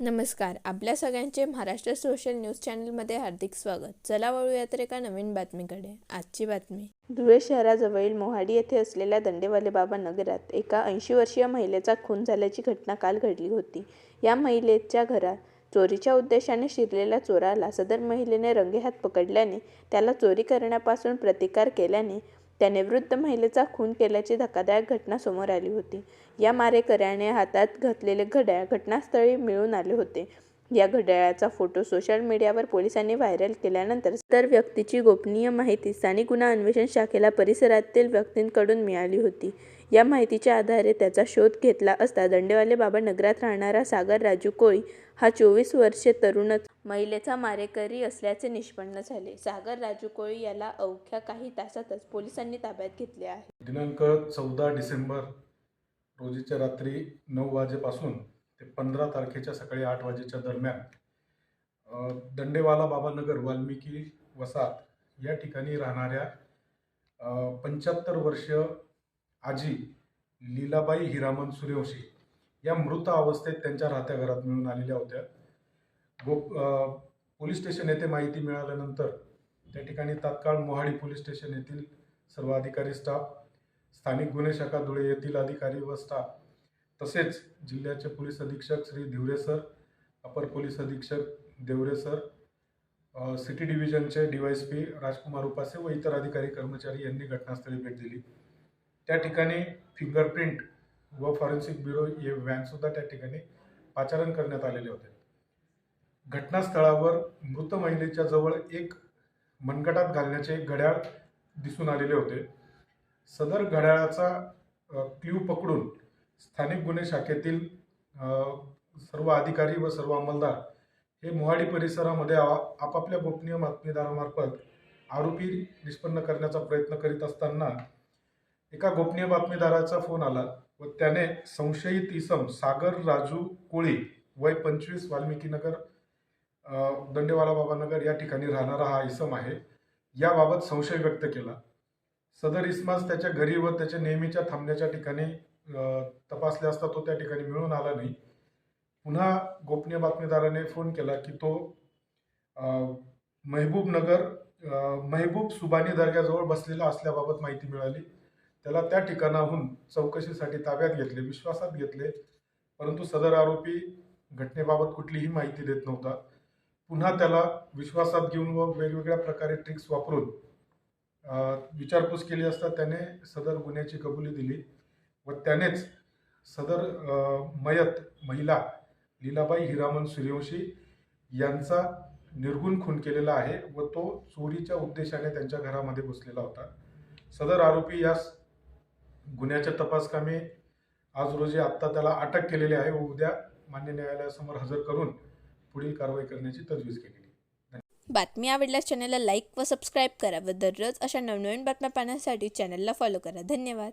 नमस्कार. आपल्या सगळ्यांचे महाराष्ट्र सोशल न्यूज चॅनलमध्ये हार्दिक स्वागत. चला वळूया तर एका नवीन बातमीकडे. आजची बातमी. धुळे शहराजवळील मोहाडी येथे असलेल्या दंडेवाले बाबा नगरात एका ऐंशी वर्षीय महिलेचा खून झाल्याची घटना काल घडली होती. या महिलेच्या घरात चोरीच्या उद्देशाने शिरलेल्या चोराला सदर महिलेने रंगेहात पकडल्याने त्याला चोरी करण्यापासून प्रतिकार केल्याने त्याने वृद्ध महिलेचा खून केल्याची धक्कादायक घटना समोर आली होती. या मारेकऱ्याने हातात घातलेले घड्याळ घटनास्थळी मिळून आले होते. या घड्याळाचा फोटो सोशल मीडियावर पोलिसांनी व्हायरल केल्यानंतर तर व्यक्तीची गोपनीय माहिती स्थानिक गुन्हा अन्वेषण शाखेला परिसरातील व्यक्तींकडून मिळाली होती. या माहितीच्या आधारे त्याचा शोध घेतला असता दंडेवाले बाबा नगरात राहणारा सागर राजू कोळी हा चोवीस वर्षे तरुणच महिलेचा मारेकरी असल्याचे निष्पन्न झाले. सागर राजू कोळी याला अवघ्या काही तासातच पोलिसांनी ताब्यात घेतले आहे. दिनांक चौदा डिसेंबर रोजीच्या रात्री नऊ वाजेपासून ते पंधरा तारखेच्या सकाळी आठ वाजेच्या दरम्यान दंडेवाला बाबानगर वाल्मिकी वसाहत या ठिकाणी राहणाऱ्या पंच्याहत्तर वर्ष आजी लीलाबाई हिरामन सूर्यवंशी या मृत अवस्थेत त्यांच्या राहत्या घरात मिळून आलेल्या होत्या. गो पोलीस स्टेशन येथे माहिती मिळाल्यानंतर त्या ठिकाणी तात्काळ मोहाडी पोलीस स्टेशन येथील सर्व अधिकारी स्टाफ स्थानिक गुन्हे शाखा धुळे येथील अधिकारी व स्टाफ तसेच जिल्ह्याचे पोलीस अधीक्षक श्री धिवरे सर अपर पोलीस अधीक्षक Deore sir city डिव्हिजनचे D Y S P Rajkumar Upase व इतर अधिकारी कर्मचारी यांनी घटनास्थळी भेट दिली. त्या ठिकाणी फिंगरप्रिंट व फॉरेन्सिक ब्युरो हे व्हॅनसुद्धा त्या ठिकाणी पाचारण करण्यात आलेले होते. घटनास्थळावर मृत महिलेच्या जवळ एक मनगटात घालण्याचे एक घड्याळ दिसून आलेले होते. सदर घड्याळाचा क्ल्यू पकडून स्थानिक गुन्हे शाखेतील सर्व अधिकारी व सर्व अंमलदार हे मोहाडी परिसरामध्ये आपापल्या गोपनीय बातमीदारामार्फत आरोपी निष्पन्न करण्याचा प्रयत्न करीत असताना एका गोपनीय बातमीदाराचा फोन आला व त्याने संशयित इसम सागर राजू कोळी वय पंचवीस वाल्मिकीनगर दंडेवाला बाबानगर या ठिकाणी राहणारा हा इसम आहे. याबाबत संशय व्यक्त केला. सदर इसमास त्याच्या घरी व त्याच्या नेहमीच्या थांबण्याच्या ठिकाणी तपासले असता तो त्या ठिकाणी मिळून आला नाही. पुन्हा गोपनीय बातमीदाराने फोन केला की तो अ, महबूब नगर महबूब सुबानी दर्ग्याजवळ बसलेला असल्याबाबत माहिती मिळाली. त्याला त्या ठिकाणाहून चौकशीसाठी ताब्यात घेतले विश्वासात घेतले. परंतु सदर आरोपी घटनेबाबत कुठलीही माहिती देत नव्हता. पुन्हा त्याला विश्वासात घेऊन व वेगवेगळ्या प्रकारे ट्रिक्स वापरून विचारपूस केली असता त्याने सदर गुन्ह्याची कबुली दिली व त्यानेच सदर मयत महिला लीलाबाई हिरामन सूर्यवंशी यांचा निर्गुण खून केलेला आहे व तो चोरीच्या उद्देशाने त्यांच्या घरामध्ये घुसलेला होता. सदर आरोपी यास गुन्ह्याच्या तपासकामी आज रोजी आत्ता त्याला अटक केलेली आहे व उद्या मान्य न्यायालयासमोर हजर करून पुढील कारवाई करण्याची तजवीज केलेली बातमी आवडल्यास चॅनलला लाईक व सबस्क्राईब करा व दररोज अशा नवनवीन बातम्या पाहण्यासाठी चॅनलला फॉलो करा. धन्यवाद.